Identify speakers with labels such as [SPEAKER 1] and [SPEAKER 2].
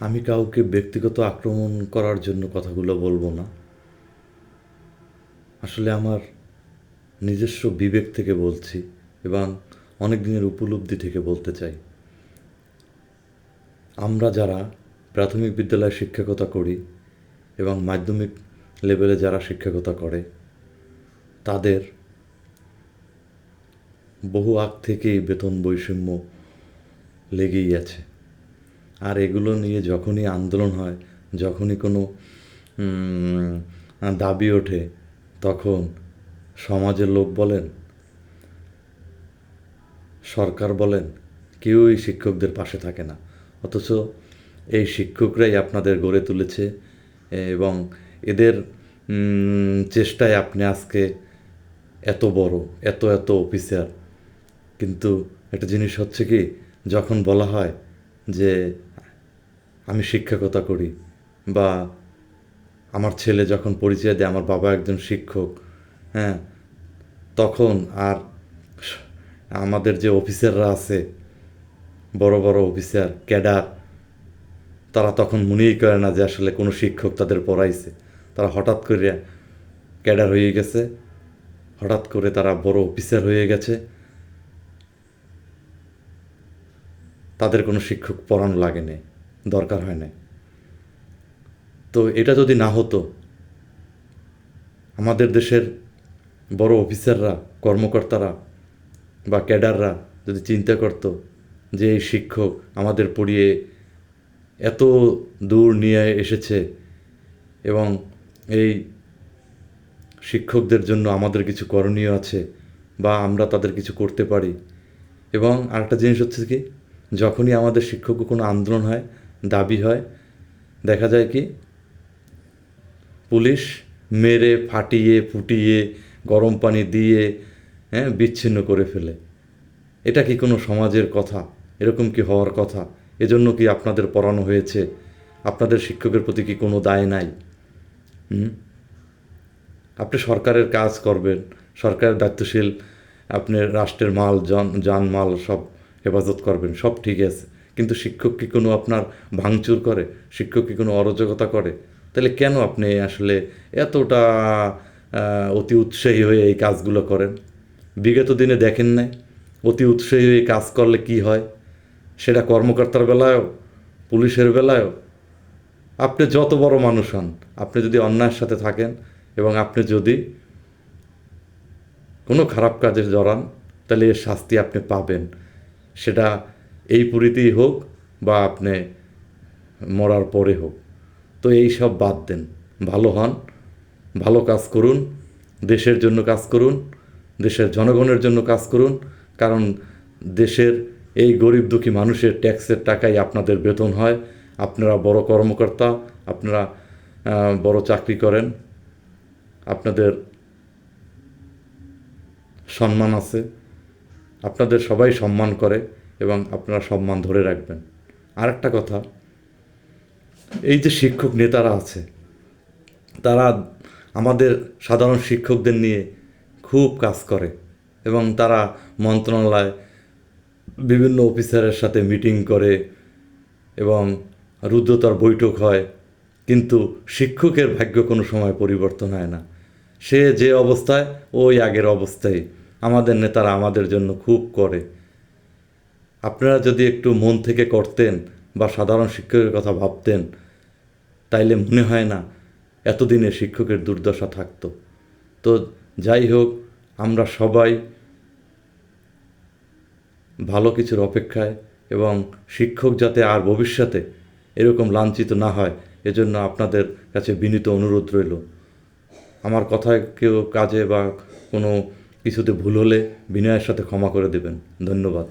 [SPEAKER 1] আমি কাউকে ব্যক্তিগত আক্রমণ করার জন্য কথাগুলো বলব না। আসলে আমার নিজস্ব বিবেক থেকে বলছি এবং অনেক দিনের উপলব্ধি থেকে বলতে চাই। আমরা যারা প্রাথমিক বিদ্যালয়ে শিক্ষকতা করি এবং মাধ্যমিক লেভেলে যারা শিক্ষকতা করে, তাদের বহু আগ থেকেই বেতন বৈষম্য লেগেই আছে। আর এগুলো নিয়ে যখনই আন্দোলন হয়, যখনই কোনো দাবি ওঠে, তখন সমাজের লোক বলেন, সরকার বলেন, কেউই শিক্ষকদের পাশে থাকে না। অথচ এই শিক্ষকরাই আপনাদের গড়ে তুলেছে এবং এদের চেষ্টায় আপনি আজকে এত বড়, এত এত অফিসার কিন্তু একটা জিনিস হচ্ছে কি, যখন বলা হয় যে আমি শিক্ষকতা করি বা আমার ছেলে যখন পরিচয় দেয়, আমার বাবা একজন শিক্ষক হ্যাঁ তখন আর আমাদের যে অফিসাররা আছে, বড় বড় অফিসার, ক্যাডার, তারা তখন মনেই করে না যে আসলে কোনো শিক্ষক তাদের পড়াইছে। তারা হঠাৎ করে ক্যাডার হয়ে গেছে, হঠাৎ করে তারা বড় অফিসার হয়ে গেছে। তাদের কোনো শিক্ষক পড়ানো লাগে না দরকার হয় না তো এটা যদি না হতো, আমাদের দেশের বড় অফিসাররা, কর্মকর্তারা বা ক্যাডাররা যদি চিন্তা করতো যে এই শিক্ষক আমাদের পড়িয়ে এত দূর নিয়ে এসেছে এবং এই শিক্ষকদের জন্য আমাদের কিছু করণীয় আছে বা আমরা তাদের কিছু করতে পারি। এবং আরেকটা জিনিস হচ্ছে কি, যখনই আমাদের শিক্ষক কোনো আন্দোলন হয় দাবি হয়। দেখা যায় কি, পুলিশ মেরে, ফাটিয়ে, ফুটিয়ে, গরম পানি দিয়ে হ্যাঁ বিচ্ছিন্ন করে ফেলে। এটা কি কোনো সমাজের কথা? এরকম কি হওয়ার কথা? এজন্য কি আপনাদের পড়ানো হয়েছে? আপনাদের শিক্ষকের প্রতি কি কোনো দায় নাই? আপনি সরকারের কাজ করবেন। সরকারের দায়িত্বশীল আপনি রাষ্ট্রের মাল, জন, জানমাল সব হেফাজত করবেন। সব ঠিক আছে। কিন্তু শিক্ষক কি কোনো আপনার ভাঙচুর করে? শিক্ষক কি কোনো অরাজকতা করে? তাহলে কেন আপনি আসলে এতটা অতি উৎসাহী হয়ে এই কাজগুলো করেন? বিগত দিনে দেখেন নাই, অতি উৎসাহী হয়ে কাজ করলে কি হয়? সেটা কর্মকর্তার বেলায়ও, পুলিশের বেলায়ও। আপনি যত বড় মানুষ হন, আপনি যদি অন্যায়ের সাথে থাকেন এবং আপনি যদি কোনো খারাপ কাজে জড়ান, তাহলে এর শাস্তি আপনি পাবেন। সেটা এই পুরীতেই হোক বা আপনি মরার পরে হোক। তো এই সব বাদ দেন। ভালো হন, ভালো কাজ করুন, দেশের জন্য কাজ করুন, দেশের জনগণের জন্য কাজ করুন, কারণ দেশের এই গরিব দুঃখী মানুষের ট্যাক্সের টাকাই আপনাদের বেতন হয়। আপনারা বড় কর্মকর্তা, আপনারা বড় চাকরি করেন, আপনাদের সম্মান আছে, আপনাদের সবাই সম্মান করে। এবং আপনারা সম্মান ধরে রাখবেন। আরেকটা কথা, এই যে শিক্ষক নেতারা আছে, তারা আমাদের সাধারণ শিক্ষকদের নিয়ে খুব কাজ করে এবং তারা মন্ত্রণালয় বিভিন্ন অফিসারের সাথে মিটিং করে এবং রুদ্রতার বৈঠক হয়, কিন্তু শিক্ষকের ভাগ্য কোনো সময় পরিবর্তন হয় না। সে যে অবস্থায়, ওই আগের অবস্থায় আমাদের নেতারা আমাদের জন্য খুব করে। আপনারা যদি একটু মন থেকে করতেন বা সাধারণ শিক্ষকের কথা ভাবতেন, তাইলে মনে হয় না এতদিনে শিক্ষকের দুর্দশা থাকতো। তো যাই হোক, আমরা সবাই ভালো কিছুর অপেক্ষায় এবং শিক্ষক যাতে আর ভবিষ্যতে এরকম লাঞ্ছিত না হয়, এজন্য আপনাদের কাছে বিনীত অনুরোধ রইল। আমার কথায় কেউ কাজে বা কোনো কিছুতে ভুল হলে বিনয়ের সাথে ক্ষমা করে দেবেন। ধন্যবাদ।